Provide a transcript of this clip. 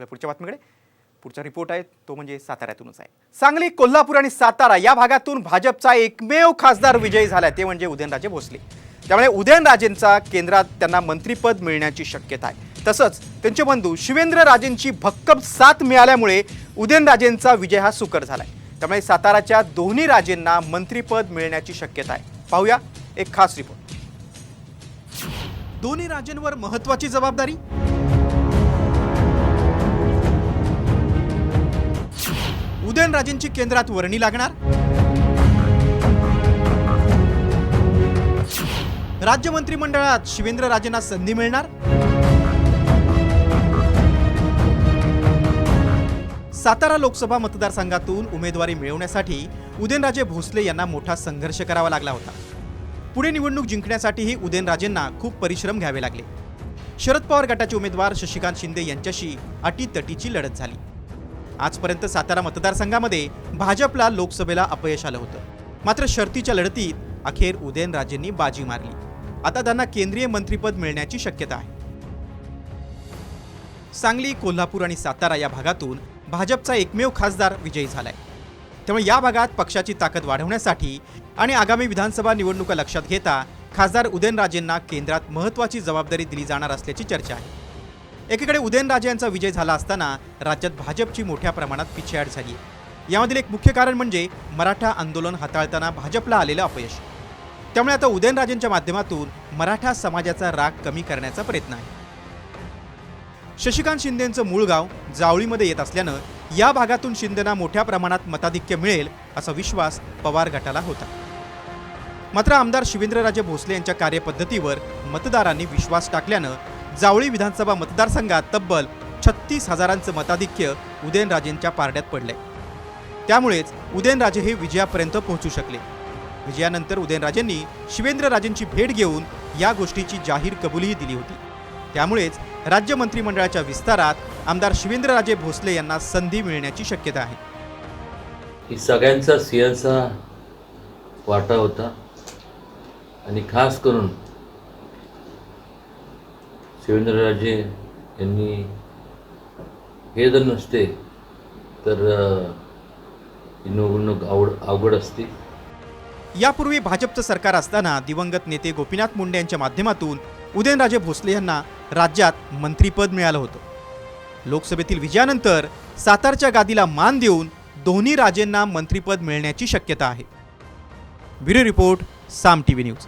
पुढच्या बातमीकडे. पुढचा रिपोर्ट आहे तो म्हणजे साताऱ्यातूनच आहे. सांगली कोल्हापूर आणि सातारा या भागातून भाजपचा एकमेव खासदार विजयी झालाय ते म्हणजे उदयनराजे भोसले. त्यामुळे उदयनराजेंचा केंद्रात त्यांना मंत्रिपद मिळण्याची शक्यता आहे. तसंच त्यांचे बंधू शिवेंद्रराजेंची भक्कम साथ मिळाल्यामुळे उदयनराजेंचा विजय हा सुकर झालाय. त्यामुळे साताराच्या दोन्ही राजेंना मंत्रिपद मिळण्याची शक्यता आहे. पाहूया एक खास रिपोर्ट दोन्ही राजेंवर महत्वाची जबाबदारी? उदयनराजेंची केंद्रात वर्णी लागणार? राज्य मंत्रिमंडळात शिवेंद्रराजेंना संधी मिळणार? सातारा लोकसभा मतदारसंघातून उमेदवारी मिळवण्यासाठी उदयनराजे भोसले यांना मोठा संघर्ष करावा लागला होता. पुढे निवडणूक जिंकण्यासाठीही उदयनराजेंना खूप परिश्रम घ्यावे लागले. शरद पवार गटाचे उमेदवार शशिकांत शिंदे यांच्याशी अटीतटीची लढत झाली. आजपर्यंत सातारा मतदारसंघामध्ये भाजपला लोकसभेला अपयश आलं होतं. मात्र शर्तीच्या लढतीत अखेर उदयनराजेंनी बाजी मारली. आता त्यांना केंद्रीय मंत्रिपद मिळण्याची शक्यता आहे. सांगली कोल्हापूर आणि सातारा या भागातून भाजपचा एकमेव खासदार विजयी झालाय. त्यामुळे या भागात पक्षाची ताकद वाढवण्यासाठी आणि आगामी विधानसभा निवडणुका लक्षात घेता खासदार उदयनराजेंना केंद्रात महत्त्वाची जबाबदारी दिली जाणार असल्याची चर्चा आहे. एकीकडे उदयनराजे यांचा विजय झाला असताना राज्यात भाजपची मोठ्या प्रमाणात पिछेहाट झाली. यामधील एक मुख्य कारण म्हणजे मराठा आंदोलन हाताळताना भाजपला आलेलं अपयश. त्यामुळे आता उदयनराजेंच्या माध्यमातून मराठा समाजाचा राग कमी करण्याचा प्रयत्न आहे. शशिकांत शिंदेंचं मूळ गाव जावळीमध्ये येत असल्यानं या भागातून शिंदेना मोठ्या प्रमाणात मताधिक्य मिळेल असा विश्वास पवार गटाला होता. मात्र आमदार शिवेंद्रराजे भोसले यांच्या कार्यपद्धतीवर मतदारांनी विश्वास टाकल्यानं जावळी विधानसभा मतदारसंघात तब्बल छत्तीस हजारांचं मताधिक्य उदयनराजेंच्या पारड्यात पडलंय. त्यामुळेच उदयनराजे हे विजयापर्यंत पोहोचू शकले. विजयानंतर उदयनराजेंनी शिवेंद्रराजेंची भेट घेऊन या गोष्टीची जाहीर कबुलीही दिली होती. त्यामुळेच राज्य मंत्रिमंडळाच्या विस्तारात आमदार शिवेंद्रराजे भोसले यांना संधी मिळण्याची शक्यता आहे. सगळ्यांचा सिंहाचा वाटा होता. आणि खास करून शिवेंद्रराजे यांनी हे जर नसते तर निवडणूक आवड अवघड असती. यापूर्वी भाजपचं सरकार असताना दिवंगत नेते गोपीनाथ मुंडे यांच्या माध्यमातून उदयनराजे भोसले यांना राज्यात मंत्रीपद मिळालं होतं. लोकसभेतील विजयानंतर सातारच्या गादीला मान देऊन दोन्ही राजेंना मंत्रीपद मिळण्याची शक्यता आहे. Bureau report Saam TV news.